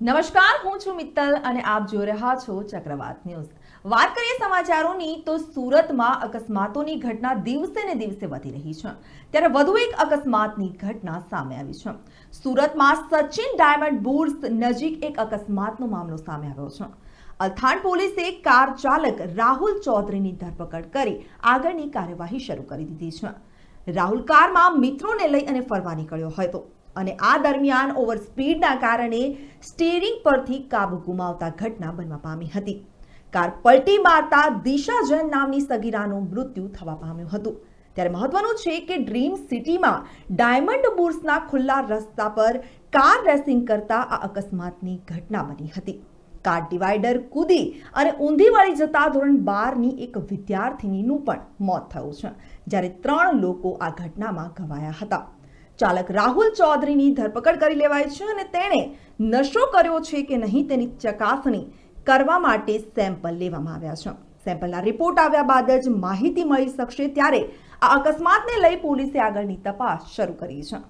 નમસ્કાર, હું છું મિત્તલ અને આપ જોઈ રહ્યા છો ચક્રવાત ન્યૂઝ. વાત કરીએ સમાચારોની, તો સુરતમાં અકસ્માતોની ઘટના દિવસે ને દિવસે વધી રહી છે. ત્યારે વધુ એક અકસ્માતની ઘટના સામે આવી છે. સુરતમાં સચિન ડાયમંડ બુર્સ નજીક એક અકસ્માતનો મામલો સામે આવ્યો છે. અલથાણ પોલીસે કાર ચાલક રાહુલ ચૌધરીની ધરપકડ કરી આગળની કાર્યવાહી શરૂ કરી દીધી છે. રાહુલ કારમાં મિત્રોને લઈ અને ફરવા નીકળ્યો હતો. અને આ દરમિયાન ઓવર સ્પીડના કારણે સ્ટીરિંગ પરથી કાબુ ગુમાવતા ઘટના બનવા પામી હતી. કાર પલટી મારતા દિશા જૈન નામની સગીરાનું મૃત્યુ થવા પામ્યું હતું. ત્યારે મહત્વનું છે કે ડ્રીમ સિટીમાં ડાયમંડ બુર્સના ખુલ્લા રસ્તા પર કાર રેસિંગ કરતા આ અકસ્માતની ઘટના બની હતી. કાર ડિવાઈડર કૂદી અને ઊંધી વળી જતા ધોરણ બારની એક વિદ્યાર્થિનીનું પણ મોત થયું છે, જ્યારે ત્રણ લોકો આ ઘટનામાં ઘવાયા હતા. ચાલક રાહુલ ચૌધરીની ધરપકડ કરી લેવાય છે અને તેણે નશો કર્યો છે કે નહીં તેની ચકાસણી કરવા માટે સેમ્પલ લેવામાં આવ્યા છે. સેમ્પલના રિપોર્ટ આવ્યા બાદ જ માહિતી મળી શકશે ત્યારે આ અકસ્માતને લઈ પોલીસે આગળની તપાસ શરૂ કરી છે.